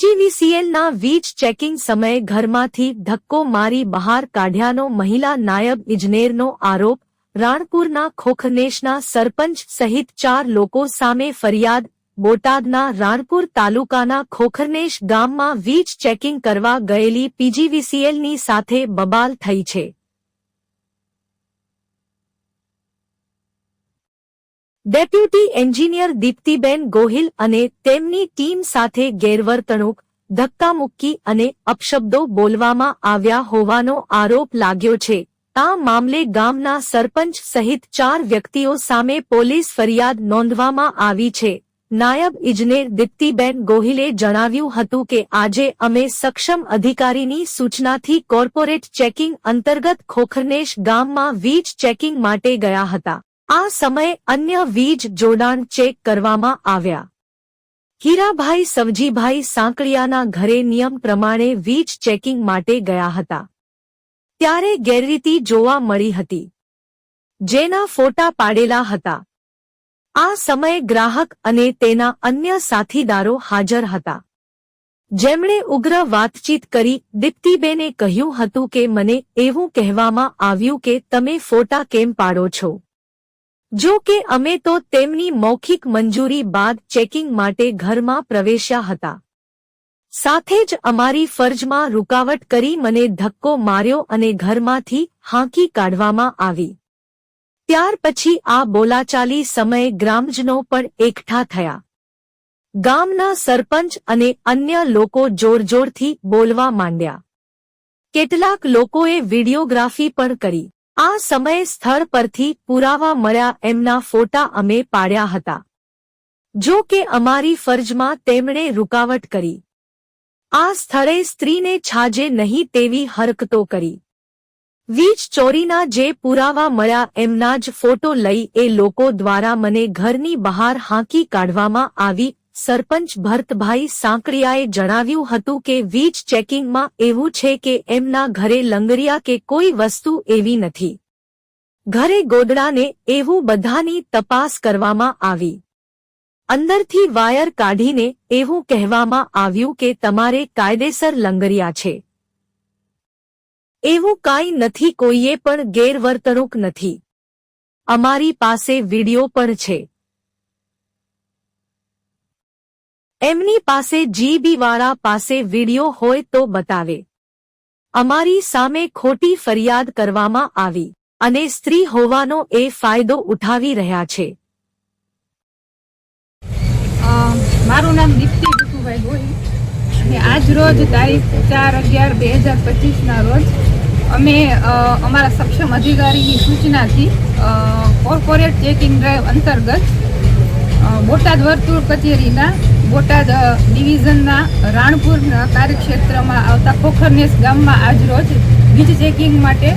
પીજીવીસીએલના વીજ ચેકિંગ સમયે ઘરમાંથી ધક્કો મારી બહાર કાઢ્યાનો મહિલા નાયબ ઇજનેરનો આરોપ, રાણપુરના ખોખનેશના સરપંચ સહિત ચાર લોકો સામે ફરિયાદ, બોટાદના રાણપુર તાલુકાના ખોખરનેશ ગામમાં વીજ ચેકિંગ કરવા ગયેલી પીજીવીસીએલની સાથે બબાલ થઈ છે. ડેપ્યુટી એન્જિનિયર દીપ્તિબેન ગોહિલ અને તેમની ટીમ સાથે ગેરવર્તણૂક, ધક્કામુક્કી અને અપશબ્દો બોલવામાં આવ્યા હોવાનો આરોપ લાગ્યો છે. આ મામલે ગામના સરપંચ સહિત ચાર વ્યક્તિઓ સામે પોલીસ ફરિયાદ નોંધવામાં આવી છે. નાયબ ઇજનેર દીપ્તિબેન ગોહિલે જણાવ્યું હતું કે આજે અમે સક્ષમ અધિકારીની સૂચનાથી કોર્પોરેટ ચેકિંગ અંતર્ગત ખોખરનેશ ગામમાં વીજ ચેકિંગ માટે ગયા હતા. આ સમયે અન્ય વીજ જોડાણ ચેક કરવામાં આવ્યા. હીરાભાઈ સવજીભાઈ સાંકળિયાના ઘરે નિયમ પ્રમાણે વીજ ચેકિંગ માટે ગયા હતા. ત્યારે ગેરરીતિ જોવા મળી હતી. જેના ફોટા પાડેલા હતા. આ સમયે ગ્રાહક અને તેના અન્ય સાથીદારો હાજર હતા. જેમણે ઉગ્ર વાતચીત કરી દીપ્તિબેને કહ્યું હતું કે, મને એવું કહેવામાં આવ્યું કે, તમે ફોટા કેમ પાડો છો? જો કે અમે તો તેમની મૌખિક મંજૂરી બાદ ચેકિંગ માટે ઘરમાં પ્રવેશ્યા હતા. સાથે જ અમારી ફરજમાં રૂકાવટ કરી મને ધક્કો માર્યો અને ઘરમાંથી હાંકી કાઢવામાં આવી. ત્યાર પછી આ બોલાચાલી સમયે ગ્રામજનો પણ એકઠા થયા. ગામના સરપંચ અને અન્ય લોકો જોરજોરથી બોલવા માંડ્યા. કેટલાક લોકોએ વિડિયોગ્રાફી પણ કરી. આ સમયે સ્થળ પરથી પુરાવા મળ્યા એમના ફોટા અમે પાડ્યા હતા. જો કે અમારી ફરજમાં તેમણે રૂકાવટ કરી. આ સ્થળે સ્ત્રીને છાજે નહીં તેવી હરકતો કરી. વીજ ચોરીના જે પુરાવા મળ્યા એમના જ ફોટો લઈ એ લોકો દ્વારા મને ઘરની બહાર હાંકી કાઢવામાં આવી સરપંચ ભરતભાઈ સાંકળિયાએ જણાવ્યું હતું કે વીજ ચેકિંગમાં એવું છે કે એમના ઘરે લંગરિયા કે કોઈ વસ્તુ એવી નથી. ઘરે ગોદડાને એવું બધાની તપાસ કરવામાં આવી. અંદરથી વાયર કાઢીને એવું કહેવામાં આવ્યું કે તમારે કાયદેસર લંગરિયા છે. એવું કાંઈ નથી, કોઈએ પણ ગેરવર્તણૂક નથી. અમારી પાસે વિડિયો પણ છે. એમની પાસે જીબીવાળા પાસે વિડિયો હોય તો બતાવે. અમારી સામે ખોટી ફરિયાદ કરવામાં આવી અને સ્ત્રી હોવાનો એ ફાયદો ઉઠાવી રહ્યા છે. મારું નામ દીપ્તિ ભીખુભાઈ ગોહિલ. અને આજ રોજ તારીખ ચાર અગિયાર બે હજાર પચીસના રોજ અમે અમારા સક્ષમ અધિકારીની સૂચનાથી કોર્પોરેટ ચેકિંગ ડ્રાઈવ અંતર્ગત બોટાદ વર્તુળ કચેરીના બોટાદ ડિવિઝનના રાણપુર કાર્યક્ષેત્રમાં આવતા ખોખરનેસ ગામમાં આજ રોજ વીજ ચેકિંગ માટે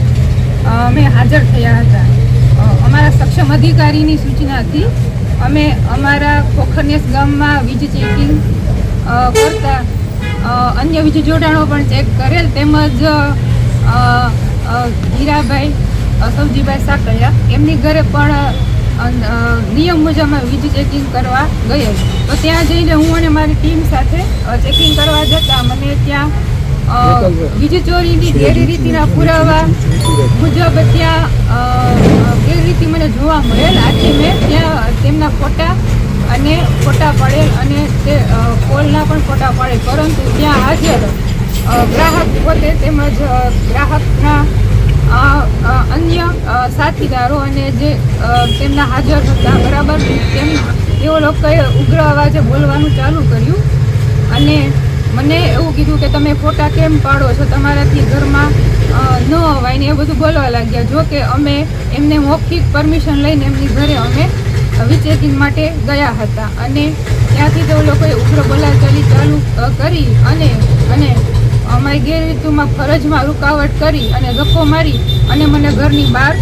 અમે હાજર થયા હતા. અમારા સક્ષમ અધિકારીની સૂચનાથી અમે અમારા ખોખરનેસ ગામમાં વીજ ચેકિંગ કરતા અન્ય વીજ જોડાણો પણ ચેક કરેલ તેમજ હીરાભાઈ સૌજીભાઈ સવજીભાઈ એમની ઘરે પણ નિયમ મુજબ અમે વીજ ચેકિંગ કરવા ગયેલ તો ત્યાં જઈને હું અને મારી ટીમ સાથે ચેકિંગ કરવા જતા મને ત્યાં વીજ ચોરીની ગેરરીતિના પુરાવા મુજબ ત્યાં ગેરરીતિ મને જોવા મળેલ આથી મેં ત્યાં તેમના ફોટા અને ફોટા પડેલ અને તે કોલના પણ ફોટા પડેલ. પરંતુ ત્યાં હાજર ગ્રાહક પોતે તેમજ ગ્રાહકના અન્ય સાથીદારો અને જે તેમના હાજર હતા, બરાબર? તેમ તેઓ લોકોએ ઉગ્ર અવાજે બોલવાનું ચાલુ કર્યું. અને મને એવું કીધું કે તમે ફોટા કેમ પાડો છો? તમારાથી ઘરમાં ન અવાય ને એ બધું બોલવા લાગ્યા. જો કે અમે એમને મૌખિક પરમિશન લઈને એમની ઘરે અમે વિચેકિંગ માટે ગયા હતા. અને ત્યાંથી તેઓ લોકોએ ઉગ્ર બોલાચાલી ચાલુ કરી અને અને અમારી ગેરરીતિમાં ફરજમાં રૂકાવટ કરી અને ગપ્પો મારી અને મને ઘરની બહાર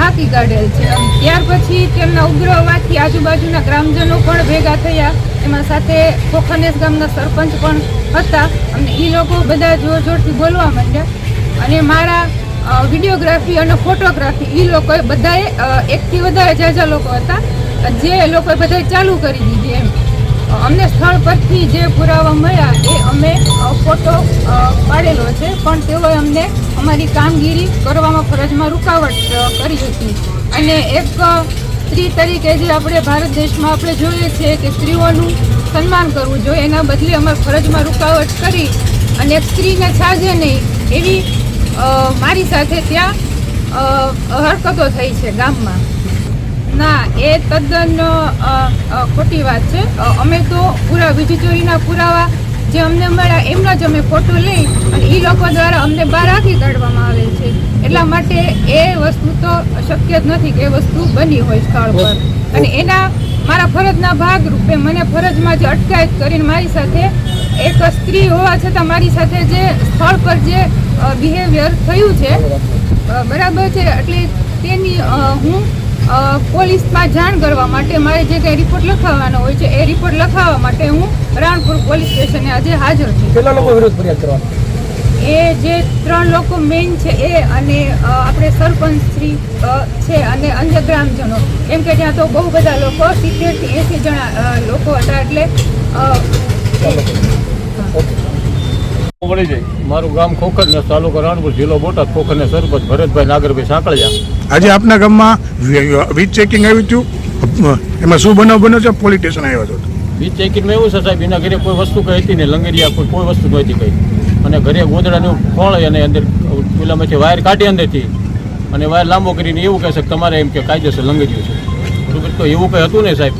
હાંકી કાઢેલ છે. ત્યાર પછી તેમના ઉગ્ર અવાજથી આજુબાજુના ગ્રામજનો પણ ભેગા થયા. એમાં સાથે ખોખનેસ ગામના સરપંચ પણ હતા. અને એ લોકો બધા જોર જોરથી બોલવા માંડ્યા. અને મારા વિડીયોગ્રાફી અને ફોટોગ્રાફી એ લોકોએ બધાએ એકથી વધારે જાજા લોકો હતા. જે લોકોએ બધાએ ચાલુ કરી દીધી એમ. અમને સ્થળ પરથી જે પુરાવા મળ્યા એ અમે ફોટો પાડેલો છે. પણ તેઓએ અમને અમારી કામગીરી કરવામાં ફરજમાં રૂકાવટ કરી હતી. અને એક સ્ત્રી તરીકે જે આપણે ભારત દેશમાં આપણે જોઈએ છીએ કે સ્ત્રીઓનું સન્માન કરવું જોઈએ, એના બદલે અમે ફરજમાં રૂકાવટ કરી અને સ્ત્રીને છાજે નહીં, એવી મારી સાથે ત્યાં હરકતો થઈ છે ગામમાં. એ તદ્દન ખોટી વાત છે. અમે તો પૂરા વીજ ચોરીના પુરાવા જે અમને મળ્યા એમના જ અમે ફોટો લઈ અને એ લોકો દ્વારા અમને બહાર રાખી કાઢવામાં આવે છે. એટલા માટે એ વસ્તુ તો શક્ય જ નથી કે એ વસ્તુ બની હોય સ્થળ પર. અને એના મારા ફરજના ભાગરૂપે મને ફરજમાં જે અટકાયત કરીને મારી સાથે એક સ્ત્રી હોવા છતાં મારી સાથે જે સ્થળ પર જે બિહેવિયર થયું છે બરાબર છે. એટલે તેની હું પોલીસમાં જાણ કરવા માટે મારે જે કંઈ રિપોર્ટ લખાવવાનો હોય છે એ રિપોર્ટ લખાવવા માટે હું રાણપુર પોલીસ સ્ટેશને આજે હાજર છું. કેટલા લોકો વિરુદ્ધ ફરિયાદ કરવાની? એ જે ત્રણ લોકો મેઇન છે એ અને આપણે સરપંચ શ્રી છે અને અન્ય ગ્રામજનો. એમ કે ત્યાં તો બહુ બધા લોકો સિત્તેરથી એસી જણા લોકો હતા એટલે અ, મળી જાય. મારું ગામ ખોખર ને તાલુકો રાણપુર જિલ્લો બોટાદ ખોખર ને સરપંચ ભરતભાઈ નાગરભાઈ સાંકળિયા. આજે આપના ગામમાં વીજ ચેકિંગ આવ્યું હતું એમાં શું બનાવ બન્યો છે? પોલીસ સ્ટેશન આવ્યો હતો બીજ ચેકિંગમાં એવું છે સાહેબ એના ઘરે કોઈ વસ્તુ કઈ હતી નહીં. લંગરિયા કોઈ કોઈ વસ્તુ નહોતી કઈ. અને ઘરે ગોદડાનું ફળ અને અંદર પેલામાંથી વાયર કાઢી અંદરથી. અને વાયર લાંબો કરીને એવું કહે છે તમારે એમ કે કાયદેસર લંગરિયું છે. બરોબર? તો એવું કંઈ હતું ને સાહેબ.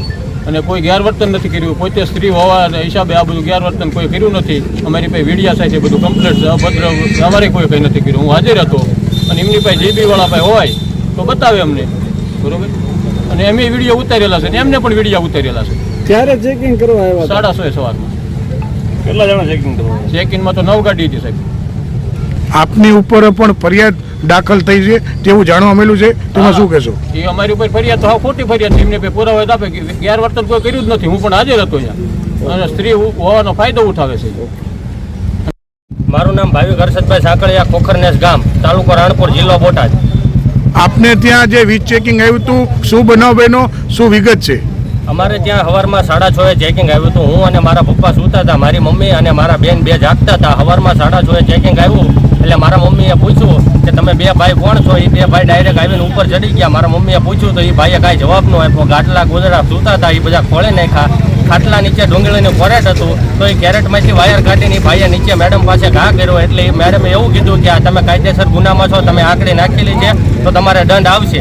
અને કોઈ ગેરવર્તન નથી કર્યું. પોતે સ્ત્રી હોવાના હિસાબે આ બધું ગેરવર્તન કોઈ કર્યું નથી. અમારી પાસે વિડીયા થાય છે બધું કમ્પ્લેટ છે. અભદ્ર અમારે કોઈ કંઈ નથી કર્યું. હું હાજર હતો. અને એમની પાસે જીબી વાળા પાસે હોય તો બતાવે અમને. બરોબર? અને એમ વીડિયો ઉતારેલા છે ને એમને પણ વીડિયો ઉતારેલા છે. ત્યારે ચેકિંગ કરવા આવ્યા સાડા સો એ સવારમાં. કેટલા જણા ચેકિંગ કરવા ચેકિંગમાં તો નવ ગાડી હતી સાહેબ. આપની ઉપર પણ ફરિયાદ દાખલ થઈ છે તેવું જાણવા મળ્યું છે. તેમાં શું કહેશો? એ અમારી ઉપર ફરિયાદ તો હા ખોટી ફરિયાદ છે. એમને પુરાવા આપે કે ગેરવર્તન કોઈ કર્યું જ નથી. હું પણ હાજર હતો અહીંયા. અને સ્ત્રી હોવાનો ફાયદો ઉઠાવે છે. મારું નામ ભાવિક હર્ષદભાઈ સાંકળિયા ખોખરનેસ ગામ તાલુકો રાણપુર જિલ્લો બોટાદ. આપને ત્યાં જે વીજ ચેકિંગ આવ્યું હતું શું બનાવ બન્યો? શું વિગત છે? અમારે ત્યાં સવારમાં સાડા છ એ ચેકિંગ આવ્યું હતું. હું અને મારા પપ્પા સૂતા હતા મારી મમ્મી અને મારા બેન બે જાગતા હતા. સવારમાં સાડા છ એ ચેકિંગ આવ્યું. એટલે મારા મમ્મીએ પૂછ્યું કે તમે બે ભાઈ કોણ છો? એ બે ભાઈ ડાયરેક્ટ આવીને ઉપર ચડી ગયા. મારા મમ્મીએ પૂછ્યું તો એ ભાઈએ કાંઈ જવાબ ન આપ્યો. ગાટલા ગોદડા સૂતા હતા એ બધા ખોળે નાખ્યા. ખાટલા નીચે ડુંગળીનું કોરેટ હતું, તો એ કેરેટમાંથી વાયર કાઢીને એ ભાઈએ નીચે મેડમ પાસે ઘા કર્યો. એટલે એ મેડમે એવું કીધું કે તમે કાયદેસર ગુનામાં છો, તમે આંકડી નાખેલી છે, તો તમારે દંડ આવશે.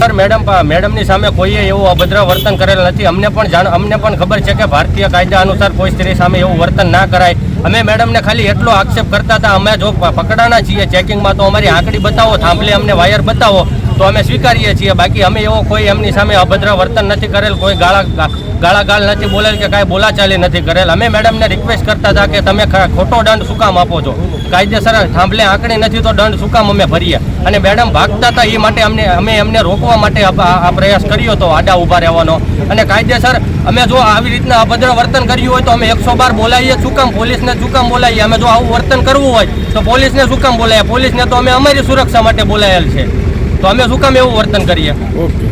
સર, મેડમ મેડમની સામે કોઈએ એવું અભદ્ર વર્તન કરેલ નથી. અમને પણ જાણ, અમને પણ ખબર છે કે ભારતીય કાયદા અનુસાર કોઈ સ્ત્રી સામે એવું વર્તન ના કરાય. અમે મેડમને ખાલી એટલો આક્ષેપ કરતા હતા, અમે જો પકડાના છીએ ચેકિંગમાં, તો અમારી આંકડી બતાવો, થાંભલે અમને વાયર બતાવો, તો અમે સ્વીકારીએ છીએ. બાકી અમે એવો કોઈ એમની સામે અભદ્ર વર્તન નથી કરેલ, કોઈ ગાળા ગાળાગાળ નથી બોલેલ કે કાંઈ બોલાચાલી નથી કરેલ. અમે મેડમને રિક્વેસ્ટ કરતા હતા કે તમે ખોટો દંડ શું કામ આપો છો? કાયદેસર થાંભલે આંકડી નથી તો દંડ શું કામ અમે ભરીએ? અને મેડમ ભાગતા હતા એ માટે અમને અમે એમને રોકવા માટે આ પ્રયાસ કર્યો હતો, આડા ઊભા રહેવાનો. અને કાયદેસર અમે જો આવી રીતના અભદ્ર વર્તન કર્યું હોય તો અમે એકસો બાર બોલાવીએ. શું પોલીસને શું કામ બોલાવીએ? અમે જો આવું વર્તન કરવું હોય તો પોલીસને શું કામ બોલાવીએ? પોલીસને તો અમે અમારી સુરક્ષા માટે બોલાયેલ છે. તો અમે શું કામ એવું વર્તન કરીએ? ઓકે.